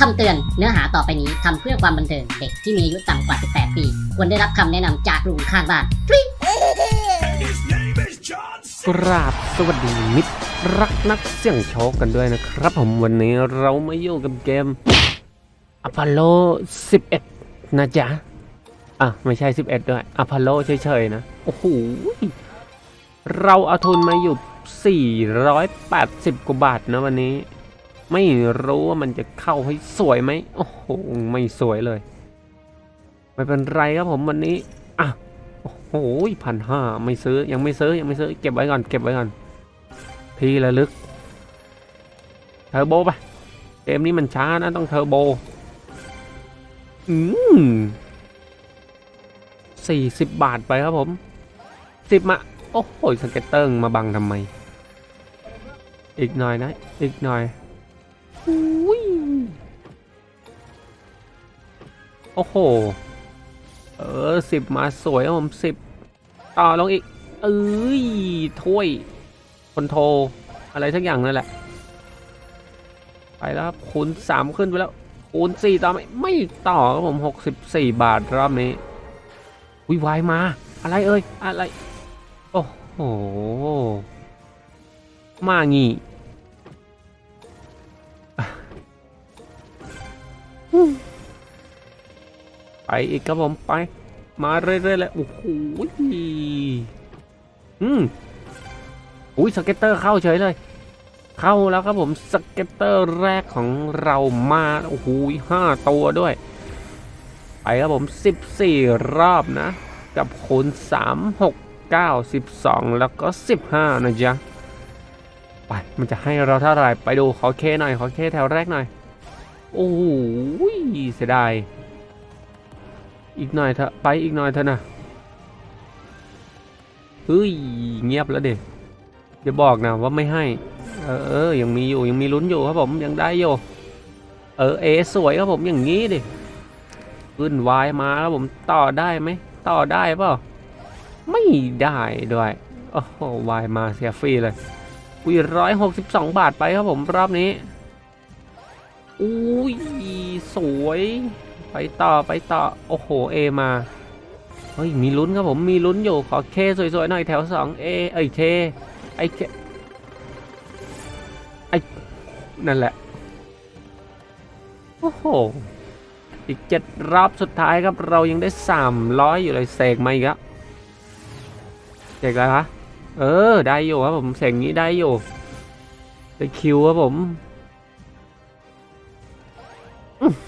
คำเตือนเนื้อหาต่อไปนี้ทำเพื่อความบันเทิงเด็กที่มีอายุต่ำกว่า 18 ปี ควรได้รับคำแนะนำจากลุงข้างบ้าน His name is John กราบสวัสดีมิตรรักนักเสี่ยงโชคกันด้วยนะครับ ผมวันนี้เรามาอยู่กับเกมอพอลโล 11 นะจ๊ะ อะ ไม่ใช่ 11 ด้วยอพอลโลเฉยๆ นะ โอ้โห เราเอาทุนมาอยู่ 480 กว่าบาทนะวันนี้ ไม่รู้ว่ามันจะเข้าให้สวยไหมโอ้โหไม่สวยเลย ไม่เป็นไรครับผมวันนี้อะโอ้โหพันห้าไม่ซื้อยังไม่ซื้อยังไม่ซื้อเก็บไว้ก่อนเก็บไว้ก่อนทีละลึกเทอร์โบไปเกมนี้มันช้านะต้องเทอร์โบอืมสี่สิบบาทไปครับผมสิบมาโอ้โหสเก็ตเตอร์มาบังทำไม อีกหน่อยนะ อีกหน่อย โอ้โห เออสิบมาสวยครับผมสิบต่อลงอีก เอ้ยถ้วยคอนโทรอะไรทั้งอย่างนั่นแหละ ไปแล้วครับคูณสามขึ้นไปแล้วคูณสี่ต่อไม่ไม่ต่อครับผมหกสิบสี่บาทรอบนี้วิวายมา อะไรเอ่ยอะไร โอ้โห มางี้ ไปอีกครับผมไป มาเรื่อยๆเลยโอ้โหอืมอุ้ยสเก็ตเตอร์เข้าเฉยเลย เข้าแล้วครับผมสเก็ตเตอร์แรกของเรามาโอ้โหห้าตัวด้วย ไปครับผมสิบสี่รอบนะ กับคูณสามหกเก้าสิบสองแล้วก็สิบห้านะจ๊ะไปมันจะให้เราเท่าไหร่ไปดูขอเคหน่อยขอเคแถวแรกหน่อย โอ้โหเสียดาย อีกหน่อยเถอะไปอีกหน่อยเถอะนะเฮ้ยเงียบแล้วเด็กอย่าบอกนะว่าไม่ให้ เออเออยังมีอยู่ยังมีลุ้นอยู่ครับผมยังได้อยู่เออเอสวยครับผมอย่างนี้ดิขึ้นวายมาครับผมต่อได้ไหมต่อได้เปล่าไม่ได้ด้วยโอ้โหวายมาเสียฟรีเลยอุ้ยร้อยหกสิบสองบาทไปครับผมรอบนี้อุ้ยสวย ไปต่อไปต่อ โอ้โหเอมา เฮ้ย มีลุ้นครับผม มีลุ้นอยู่ ขอเคสวยๆหน่อยแถวสองเอเอ้ยเคไอเคไอนั่นแหละ โอ้โห อีกเจ็ดรอบสุดท้ายครับ เรายังได้สามร้อยอยู่เลยเสกมาอีกแล้วเสกอะไรคะเออ ได้อยู่ครับผมเสกนี้ได้อยู่ ได้คิวครับผม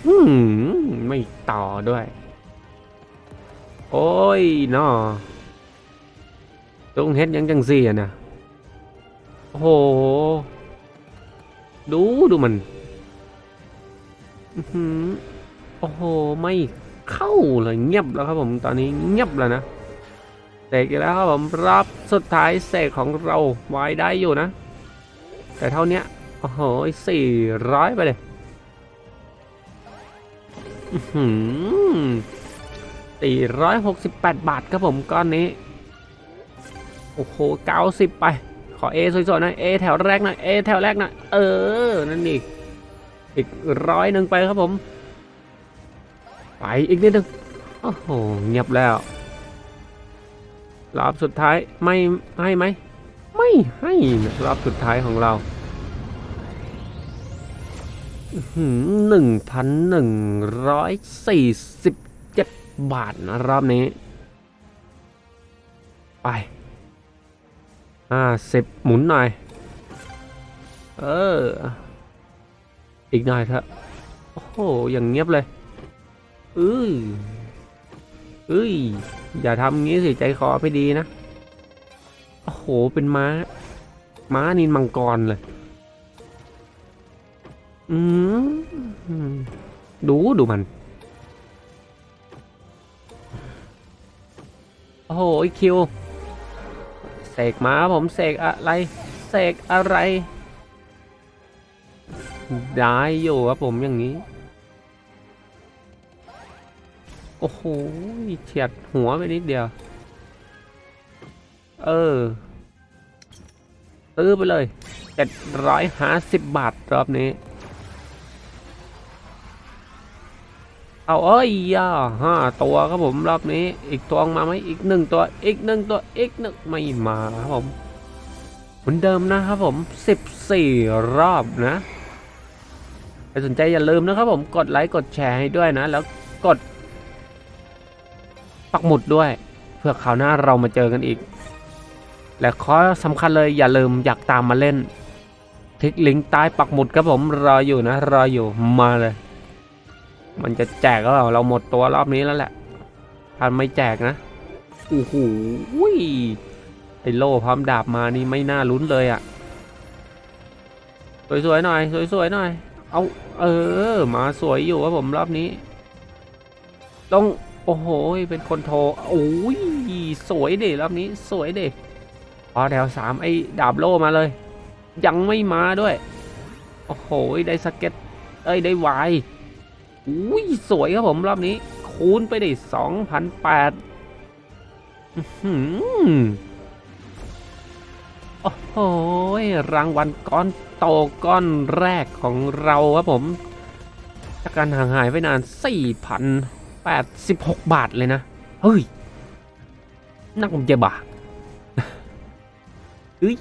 หื มไม่ต่อด้วย โอ้ยนอตรงเฮ็ดยังจังสี่อะนะโอ้โห ดูดูมันอื้อโอ้โห ไม่เข้าเลยเงียบแล้วครับผมตอนนี้เงียบแล้วนะเสกอีกแล้วครับผมรอบสุดท้ายเสกของเราไว้ได้อยู่นะ แต่เท่านี้โอ้โหสี่ร้อยไปเลย สี่ร้อยหกสิบแปดบาทครับผมก้อนนี้ โอ้โหเก้าสิบไป ขอเอสวยๆหน่อยเอแถวแรกหน่อยเอแถวแรกหน่อยเออ นั่นอีก อีกร้อยหนึ่งไปครับผม ไปอีกนิดนึง โอ้โห เงียบแล้วรอบสุดท้ายไม่ให้ไหม ไม่ให้รอบสุดท้ายของเรา หนึ่งพันหนึ่งร้อยสี่สิบเจ็ดบาทนะรอบนี้ ไปห้าสิบหมุนหน่อย เออ อีกหน่อยเถอะ โอ้โห อย่างเงียบเลยอื้ออื้ย อย่าทำงี้สิใจคอไม่ดีนะ โอ้โห เป็นม้า ม้านินมังกรเลย อืมดูดูมัน โอ้โหคิว เสกมาผมเสกอะไร เสกอะไร ได้อยู่ครับผมอย่างนี้ โอ้โหเฉียดหัวไปนิดเดียว เออซื้อไปเลยเจ็ดร้อยห้าสิบบาทรอบนี้ เอาเอ้ยย่าห้าตัวครับผมรอบนี้ อีกตัวมาไหมอีกหนึ่งตัวอีกหนึ่งตัวอีกหนึ่งไม่มาครับผมเหมือนเดิมนะครับผม 14 รอบนะใครสนใจอย่าลืมนะครับผมกดไลค์กดแชร์ให้ด้วยนะ แล้วกด ปักหมุดด้วย เพื่อคราวหน้าเรามาเจอกันอีก และข้อสำคัญเลยอย่าลืมอยากตามมาเล่น คลิกลิงก์ใต้ปักหมุดครับผมรออยู่นะ รออยู่มาเลย มันจะแจกก็เปล่าเราหมดตัวรอบนี้แล้วแหละถ้าไม่แจกนะโอ้โหไอโล่พร้อมดาบมานี่ไม่น่าลุ้นเลยอะ่ะ สวยๆหน่อย สวยๆหน่อย เอาเออ มาสวยอยู่ครับผมรอบนี้ต้องโอ้โหเป็นคนโทรโอ้ยสวยเด็รอบนี้สวยเด็พอแถวสามไอ้ดาบโล่มาเลย ยังไม่มาด้วย โอ้โหได้สเก็ตเอ้ยได้วาย อุ้ยสวยครับผมรอบนี้ คูณไปได้สองพันแปดโอ้โหรางวัลก้อนโตก้อนแรกของเราครับผมจากการห่างหายไปนาน 4,086 บาทเลยนะ เฮ้ย นักผมจะบาทเฮ้ย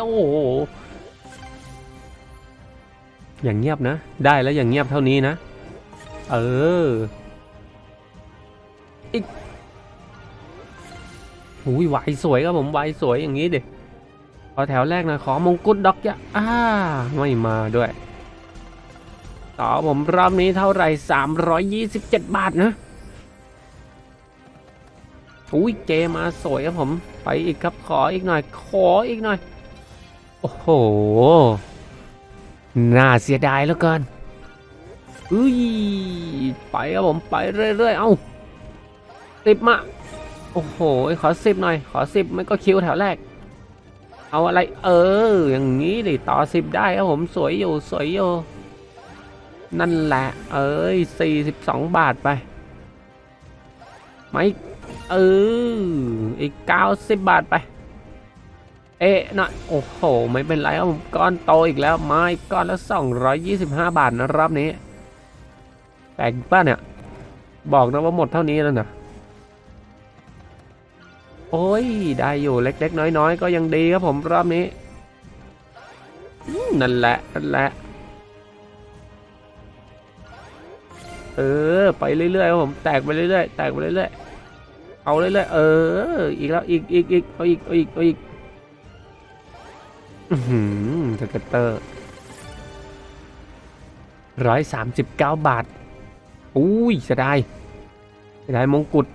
โอ้โหอย่างเงียบนะ ได้แล้วอย่างเงียบเท่านี้นะ เออ อีกหูยวายสวยครับผมวายสวยอย่างนี้ดิพอแถวแรกนะขอมงกุฎดอกยะอ่าไม่มาด้วย ต่อผมรอบนี้เท่าไหร่327 บาทนะอุ้ยเจมาสวยครับผม ไปอีกครับขออีกหน่อย ขออีกหน่อย โอ้โห น่าเสียดายแล้วเกิน อุ้ยไปครับผมไปเรื่อยๆ เอ้าสิบมา โอ้โห ขอสิบหน่อย ขอสิบไม่ก็คิวแถวแรก เอาอะไร เออ อย่างนี้ดิต่อสิบได้ครับผมสวยอยู่สวยอยู่นั่นแหละ เอ้ยสี่สิบสองบาทไปไม่เอออีกเก้าสิบบาทไป เอ๊ะนะโอ้โห ไม่เป็นไรครับผมก้อนโตอีกแล้วไมาอีกก้อนละ225บาทนะรอบนี้ แปลกป้าเนี่ย บอกนะว่าหมดเท่านี้แล้วนะโอ้ย ได้อยู่เล็กๆ น้อยๆ ก็ยังดีครับผมรอบนี้ นั่นแหละ นั่นแหละ เออ ไปเรื่อยๆครับผม แตกไปเรื่อยๆ แตกไปเรื่อยๆ เอาเรื่อยๆ เออ อีกแล้ว อีกอีกอีกเอาอีกเอาอีกเอาอีกอือหือสเก็ตเตอร์ร้อยสามสิบเก้าบาท อุ้ยเสียดายเสียดายมงกุฎ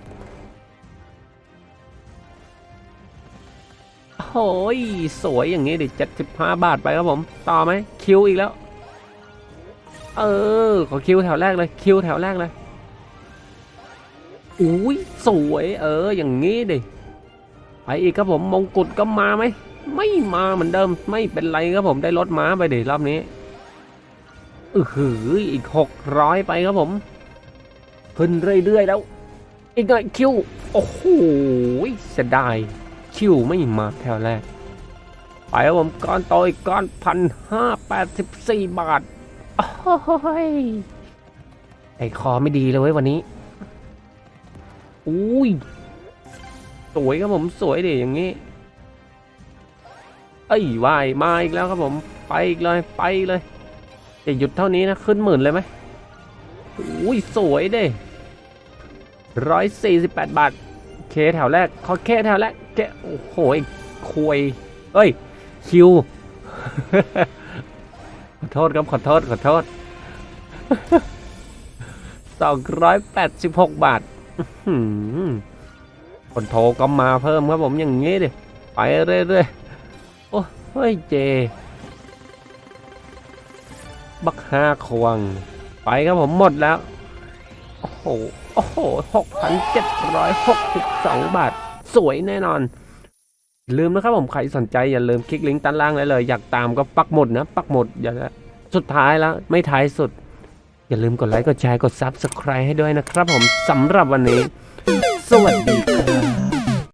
โอ้ยสวยอย่างนี้ดิเจ็ดสิบห้าบาทไปครับผม ต่อไหมคิวอีกแล้ว เออ ขอคิวแถวแรกเลย คิวแถวแรกเลยอุ้ยสวยเออ อย่างนี้ดิไปอีกครับผมมงกุฎก็มาไหมไม่มาเหมือนเดิม ไม่เป็นไรครับผมได้รถม้าไปดิรอบนี้อือหืออีกหกร้อยไปครับผม ขึ้นเรื่อยๆแล้ว อีกหน่อยคิว โอ้โหเสียดายคิวไม่มาแถวแรก ไปครับผมก้อนโตอีกก้อนพันห้าแปดสิบสี่บาท โอ้ยไอคอไม่ดีเลยเว้ยวันนี้ อุ้ย สวยครับผมสวยดิอย่างนี้ เอ้ยวายมาอีกแล้วครับผม ไปอีกเลยไปเลยจะหยุดเท่านี้นะ ขึ้นหมื่นเลยไหมอุ้ย สวยเด้ ร้อยสี่สิบแปดบาท เคแถวแรก ขอเคแถวแรกเคโอ้โหคุยเอ้ย คิว ขอโทษครับขอโทษ ขอโทษสองร้อยแปดสิบหกบาทอื้อหือคนโทรก็มาเพิ่มครับผมอย่างงี้ดิ ไปเรื่อยๆ โอ้เฮ้ยเจ บักห้าควง ไปครับผมหมดแล้ว โอ้โห โอ้โหหกพันเจ็ดร้อยหกสิบสองบาท สวยแน่นอน ลืมนะครับผมใครสนใจอย่าลืมคลิกลิงก์ด้านล่างได้เลย อยากตามก็ปักหมดนะ ปักหมดอย่าสุดท้ายแล้ว ไม่ท้ายสุด อย่าลืมกดไลค์กดแชร์กด Subscribe ให้ด้วยนะครับผมสำหรับวันนี้ สวัสดีครับ